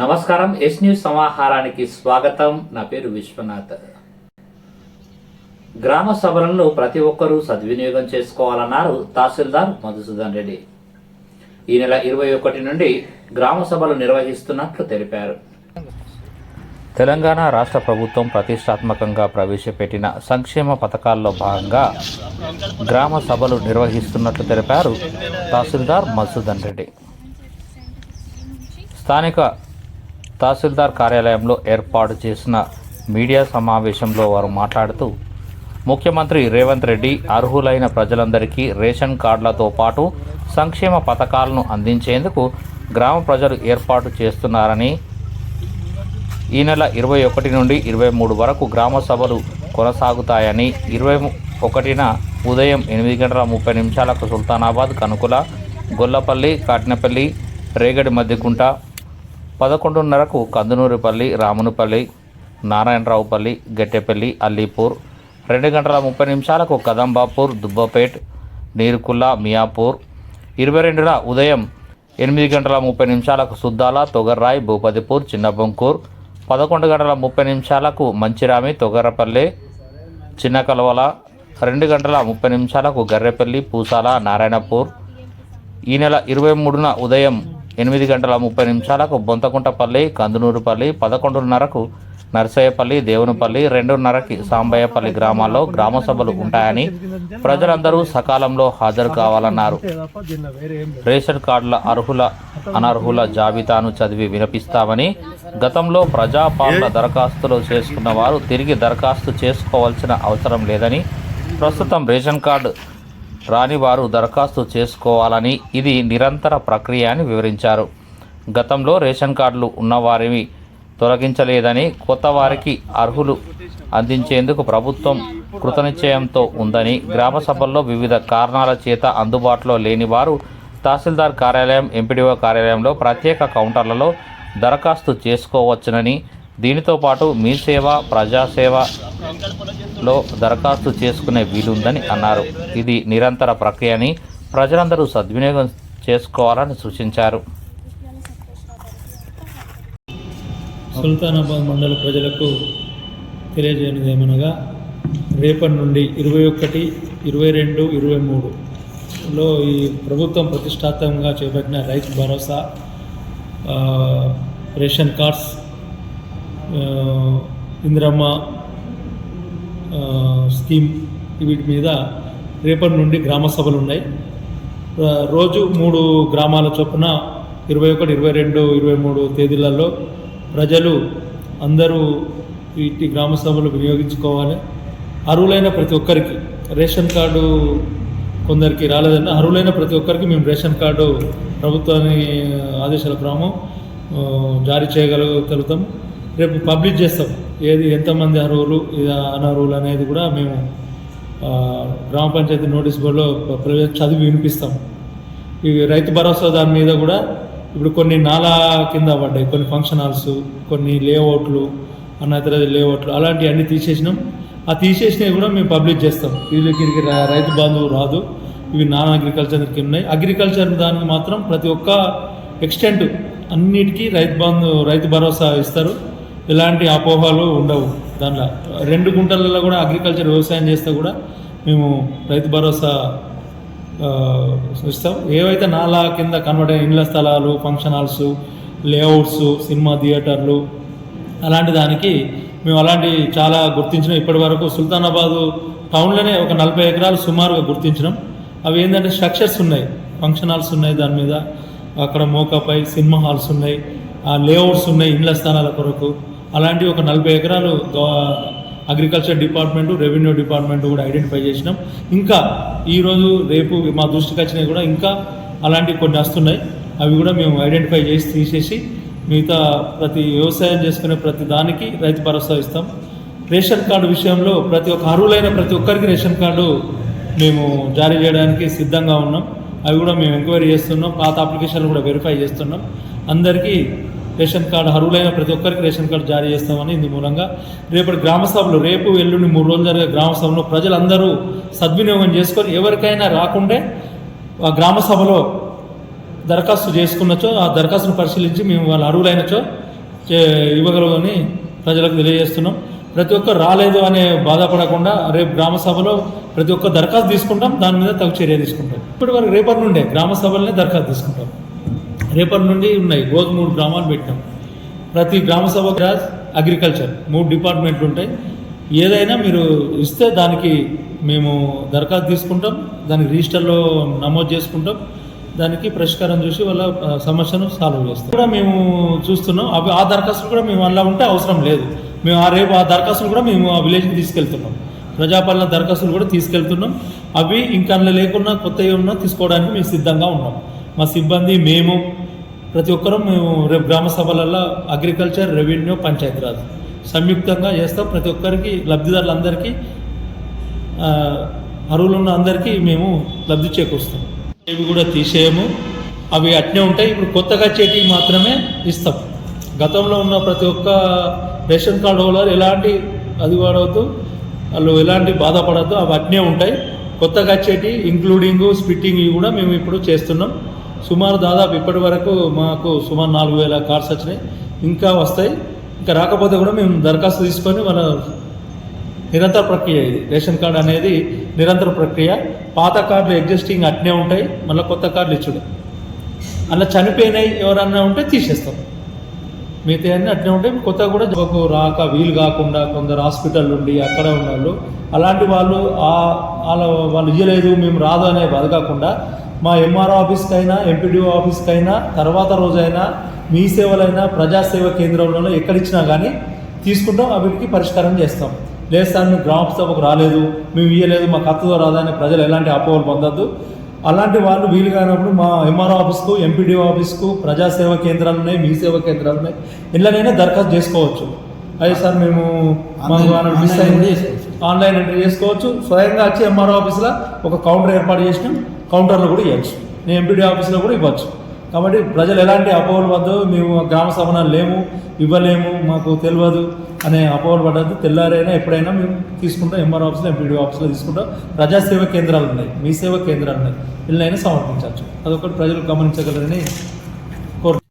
నమస్కారం yes news సమాహారానికి స్వాగతం. నా పేరు విశ్వనాథ్. గ్రామ సభలను ప్రతి ఒక్కరూ సద్వినియోగం చేసుకోవాలన్నారు తహసీల్దార్ మధుసూదన్ రెడ్డి. ఈ నెల ఇరవై ఒకటి నుండి గ్రామ సభలు నిర్వహిస్తున్నట్లు తెలిపారు. తెలంగాణ రాష్ట్ర ప్రభుత్వం ప్రతిష్టాత్మకంగా ప్రవేశపెట్టిన సంక్షేమ పథకాల్లో భాగంగా గ్రామ సభలు నిర్వహిస్తున్నట్లు తెలిపారు తహసీల్దార్ మధుసూదన్ రెడ్డి. స్థానిక తహసీల్దార్ కార్యాలయంలో ఏర్పాటు చేసిన మీడియా సమావేశంలో వారు మాట్లాడుతూ ముఖ్యమంత్రి రేవంత్ రెడ్డి అర్హులైన ప్రజలందరికీ రేషన్ కార్డులతో పాటు సంక్షేమ పథకాలను అందించేందుకు గ్రామ ప్రజలు ఏర్పాటు చేస్తున్నారని ఈ నెల ఇరవై ఒకటి నుండి ఇరవై మూడు వరకు గ్రామ సభలు కొనసాగుతాయని ఇరవై ఒకటిన ఉదయం ఎనిమిది గంటల ముప్పై నిమిషాలకు సుల్తానాబాద్ కనుకుల గొల్లపల్లి కాటినపల్లి రేగడి మధ్యకుంట పదకొండున్నరకు కందునూరుపల్లి రామునిపల్లి నారాయణరావుపల్లి గట్టెపల్లి అల్లీపూర్ రెండు గంటల ముప్పై నిమిషాలకు కదంబాపూర్ దుబ్బపేట్ నీరుకుల్ల మియాపూర్ ఇరవై రెండున ఉదయం ఎనిమిది గంటల ముప్పై నిమిషాలకు సుద్దాల తొగర్రాయ్ భూపతిపూర్ చిన్నబొంకూర్ పదకొండు గంటల ముప్పై నిమిషాలకు మంచిరామి తొగర్రపల్లి చిన్న కలవల రెండు గంటల ముప్పై నిమిషాలకు గర్రెపల్లి పూసాల నారాయణపూర్ ఈ నెల ఇరవై మూడున ఉదయం ఎనిమిది గంటల ముప్పై నిమిషాలకు బొంతకుంటపల్లి కందునూరుపల్లి పదకొండున్నరకు నర్సయ్యపల్లి దేవునిపల్లి రెండున్నరకి సాంబయ్యపల్లి గ్రామాల్లో గ్రామ సభలు ఉంటాయని ప్రజలందరూ సకాలంలో హాజరు కావాలన్నారు. రేషన్ కార్డుల అర్హుల అనర్హుల జాబితాను చదివి వినిపిస్తామని గతంలో ప్రజాపాలన దరఖాస్తులు చేసుకున్న వారు తిరిగి దరఖాస్తు చేసుకోవాల్సిన అవసరం లేదని ప్రస్తుతం రేషన్ కార్డు రాని వారు దరఖాస్తు చేసుకోవాలని ఇది నిరంతర ప్రక్రియ అని వివరించారు. గతంలో రేషన్ కార్డులు ఉన్నవారివి తొలగించలేదని కొత్త వారికి అర్హులు అందించేందుకు ప్రభుత్వం కృతనిశ్చయంతో ఉందని గ్రామ సభల్లో వివిధ కారణాల చేత అందుబాటులో లేని వారు తహసీల్దార్ కార్యాలయం ఎంపీడీఓ కార్యాలయంలో ప్రత్యేక కౌంటర్లలో దరఖాస్తు చేసుకోవచ్చునని దీనితో పాటు మీ సేవ ప్రజాసేవలో దరఖాస్తు చేసుకునే వీలుందని అన్నారు. ఇది నిరంతర ప్రక్రియ అని ప్రజలందరూ సద్వినియోగం చేసుకోవాలని సూచించారు. సుల్తానాబాద్ మండల ప్రజలకు తెలియజేయనిది ఏమనగా రేపటి నుండి ఇరవై ఒకటి ఇరవై రెండు ఇరవై మూడులో ఈ ప్రభుత్వం ప్రతిష్టాత్మకంగా చేపట్టిన Rythu Bharosa ration cards Indiramma scheme వీటి మీద రేపటి నుండి గ్రామ సభలు ఉన్నాయి. రోజు మూడు గ్రామాల చొప్పున ఇరవై ఒకటి ఇరవై రెండు ఇరవై మూడు తేదీలలో ప్రజలు అందరూ వీటి గ్రామ సభలు వినియోగించుకోవాలి. అర్హులైన ప్రతి ఒక్కరికి రేషన్ కార్డు కొందరికి రాలేదన్న అర్హులైన ప్రతి ఒక్కరికి మేము రేషన్ కార్డు ప్రభుత్వాన్ని ఆదేశాల క్రమం జారీ చేయగలుగుతాము రేపు పబ్లిష్ చేస్తాం. ఏది ఎంతమంది అర్హులు అనర్హులు అనేది కూడా మేము గ్రామ పంచాయతీ నోటీస్ బోర్డులో ప్రజలకు చదివి వినిపిస్తాం. ఇవి రైతు భరోసా దాని మీద కూడా ఇప్పుడు కొన్ని నాలా కింద పడ్డాయి. కొన్ని ఫంక్షన్ హాల్స్ కొన్ని లేఅవుట్లు అన్నతర లేఅవుట్లు అలాంటివి అన్నీ తీసేసినాం. ఆ తీసేసినవి కూడా మేము పబ్లిష్ చేస్తాం. వీళ్ళకి రైతు బంధువు రాదు. ఇవి నాన్ అగ్రికల్చర్ కింద ఉన్నాయి. అగ్రికల్చర్ దానికి మాత్రం ప్రతి ఒక్క ఎక్స్టెంట్ అన్నిటికీ రైతు బంధు రైతు భరోసా ఇస్తారు. ఎలాంటి అపోహలు ఉండవు దాంట్లో. రెండు గుంటలలో కూడా అగ్రికల్చర్ వ్యవసాయం చేస్తే కూడా మేము రైతు భరోసా ఇస్తాం. ఏవైతే నాలా కింద కన్వర్ట్ అయిన ఇండ్ల స్థలాలు ఫంక్షన్ హాల్స్ లేఅవుట్స్ సినిమా థియేటర్లు అలాంటి దానికి మేము అలాంటి చాలా గుర్తించినాం. ఇప్పటి వరకు సుల్తానాబాదు టౌన్లోనే ఒక నలభై ఎకరాలు సుమారుగా గుర్తించినాం. అవి ఏంటంటే స్ట్రక్చర్స్ ఉన్నాయి. ఫంక్షన్ హాల్స్ ఉన్నాయి దాని మీద. అక్కడ మోకాపై సినిమా హాల్స్ ఉన్నాయి. ఆ లేఅవుట్స్ ఉన్నాయి ఇండ్ల స్థానాల కొరకు. అలాంటి ఒక నలభై ఎకరాలు అగ్రికల్చర్ డిపార్ట్మెంటు రెవెన్యూ డిపార్ట్మెంట్ కూడా ఐడెంటిఫై చేసినాం. ఇంకా ఈరోజు రేపు మా దృష్టికి వచ్చినవి కూడా ఇంకా అలాంటివి కొన్ని వస్తున్నాయి. అవి కూడా మేము ఐడెంటిఫై చేసి తీసేసి మిగతా ప్రతి వ్యవసాయం చేసుకునే ప్రతి దానికి రైతు భరోసా ఇస్తాం. రేషన్ కార్డు విషయంలో ప్రతి ఒక్క అర్హులైన ప్రతి ఒక్కరికి రేషన్ కార్డు మేము జారీ చేయడానికి సిద్ధంగా ఉన్నాం. అవి కూడా మేము ఎంక్వైరీ చేస్తున్నాం. పాత అప్లికేషన్లు కూడా వెరిఫై చేస్తున్నాం. అందరికీ రేషన్ కార్డు అర్హులైన ప్రతి ఒక్కరికి రేషన్ కార్డు జారీ చేస్తామని ఇందు మూలంగా రేపటి గ్రామ సభలు రేపు ఎల్లుండి మూడు రోజులు జరిగే గ్రామ సభలో ప్రజలందరూ సద్వినియోగం చేసుకొని ఎవరికైనా రాకుండే ఆ గ్రామ సభలో దరఖాస్తు చేసుకున్నచో ఆ దరఖాస్తును పరిశీలించి మేము వాళ్ళు అర్హులైనచో చే- ఇవ్వగలమని ప్రజలకు తెలియజేస్తున్నాం. ప్రతి ఒక్కరు రాలేదు అనే బాధపడకుండా రేపు గ్రామ సభలో ప్రతి ఒక్క దరఖాస్తు తీసుకుంటాం. దాని మీద తగు చర్య తీసుకుంటాం. ఇప్పటి వరకు రేపటి నుండే గ్రామ సభలనే దరఖాస్తు తీసుకుంటాం. రేపటి నుండి ఉన్నాయి. రోజు మూడు గ్రామాలు పెట్టినాం ప్రతి గ్రామ సభ అగ్రికల్చర్ మూడు డిపార్ట్మెంట్లు ఉంటాయి. ఏదైనా మీరు ఇస్తే దానికి మేము దరఖాస్తు తీసుకుంటాం. దానికి రిజిస్టర్లో నమోదు చేసుకుంటాం. దానికి పరిష్కారం చూసి వాళ్ళ సమస్యను సాల్వ్ చేస్తాం. కూడా మేము చూస్తున్నాం. అవి ఆ దరఖాస్తులు కూడా మేము అలా ఉంటే అవసరం లేదు. మేము ఆ రేపు ఆ దరఖాస్తులు కూడా మేము ఆ విలేజ్కి తీసుకెళ్తున్నాం. ప్రజాపాలన దరఖాస్తులు కూడా తీసుకెళ్తున్నాం. అవి ఇంకా అందులో లేకున్నా కొత్తవి ఉన్నా తీసుకోవడానికి మేము సిద్ధంగా ఉన్నాం. మా సిబ్బంది మేము ప్రతి ఒక్కరూ మేము రేపు గ్రామ సభలలో అగ్రికల్చర్ రెవెన్యూ పంచాయతీరాజ్ సంయుక్తంగా చేస్తాం. ప్రతి ఒక్కరికి లబ్ధిదారులందరికీ అరువులున్న ఉన్న అందరికీ మేము లబ్ధి చేకూరుస్తాం. ఇవి కూడా తీసేయము. అవి అట్నే ఉంటాయి. ఇప్పుడు కొత్తగా చేటివి మాత్రమే ఇస్తాం. గతంలో ఉన్న ప్రతి ఒక్క రేషన్ కార్డు హోల్డర్ ఎలాంటి అది వాడవద్దు. వాళ్ళు ఎలాంటి బాధపడద్దు అవి అట్నే ఉంటాయి. కొత్తగా వచ్చేటి ఇంక్లూడింగ్ స్పిట్టింగ్ ఇవి కూడా మేము ఇప్పుడు చేస్తున్నాం. సుమారు దాదాపు ఇప్పటి వరకు మాకు సుమారు నాలుగు వేల కార్డ్స్ వచ్చినాయి. ఇంకా వస్తాయి. ఇంకా రాకపోతే కూడా మేము దరఖాస్తు తీసుకొని మన నిరంతర ప్రక్రియ ఇది. రేషన్ కార్డు అనేది నిరంతర ప్రక్రియ. పాత కార్డులు ఎగ్జిస్టింగ్ అట్నే ఉంటాయి. మళ్ళీ కొత్త కార్డులు ఇచ్చుడు. అలా చనిపోయినాయి ఎవరన్నా ఉంటే తీసేస్తాం. మిగతా అన్నీ అట్నే ఉంటాయి. కొత్తగా కూడా జాబ్కు రాక వీలు కాకుండా కొందరు హాస్పిటల్ ఉండి అక్కడ ఉన్న వాళ్ళు అలాంటి వాళ్ళు వాళ్ళ వాళ్ళు ఇయ్యలేదు మేము రాదు అనే బాధ కాకుండా మా ఎంఆర్ఓ ఆఫీస్కి అయినా ఎంపీడీఓ ఆఫీస్కి అయినా తర్వాత రోజైనా మీ సేవలైనా ప్రజాసేవ కేంద్రంలో ఎక్కడిచ్చినా కానీ తీసుకుంటాం వీటికి పరిష్కారం చేస్తాం. లేదు సార్ మేము గ్రామ సభకు రాలేదు మేము ఇయ్యలేదు మా ఖర్చుతో రాదని ప్రజలు ఎలాంటి అపోహలు పొందొద్దు. అలాంటి వాళ్ళు వీలు కానప్పుడు మా ఎంఆర్ఓ ఆఫీస్కు ఎంపీడీఓ ఆఫీస్కు ప్రజాసేవ కేంద్రాలు ఉన్నాయి మీ సేవ కేంద్రాలు ఉన్నాయి ఇళ్ళనైనా దరఖాస్తు చేసుకోవచ్చు. అదే సార్ మేము మిస్ అయింది చేసుకోవచ్చు. ఆన్లైన్ ఎంట్రీ చేసుకోవచ్చు. స్వయంగా వచ్చి ఎంఆర్ఓ ఆఫీస్లో ఒక కౌంటర్ ఏర్పాటు చేసినాం. కౌంటర్లో కూడా ఇవ్వచ్చు. నేను ఎంపీడీ ఆఫీస్లో కూడా ఇవ్వచ్చు. కాబట్టి ప్రజలు ఎలాంటి అపోహలు వద్దు మేము గ్రామ సభన లేము ఇవ్వలేము మాకు తెలియదు అనే అపోహలు పడద్దు తెల్లారైనా ఎప్పుడైనా మేము తీసుకుంటాం ఎంఆర్ ఆఫీస్లో ఎంపీడీ ఆఫీస్లో తీసుకుంటాం. ప్రజాసేవ కేంద్రాలు ఉన్నాయి మీ సేవ కేంద్రాలు ఉన్నాయి. వీళ్ళైనా సమర్పించవచ్చు. అదొకటి ప్రజలు గమనించగలరని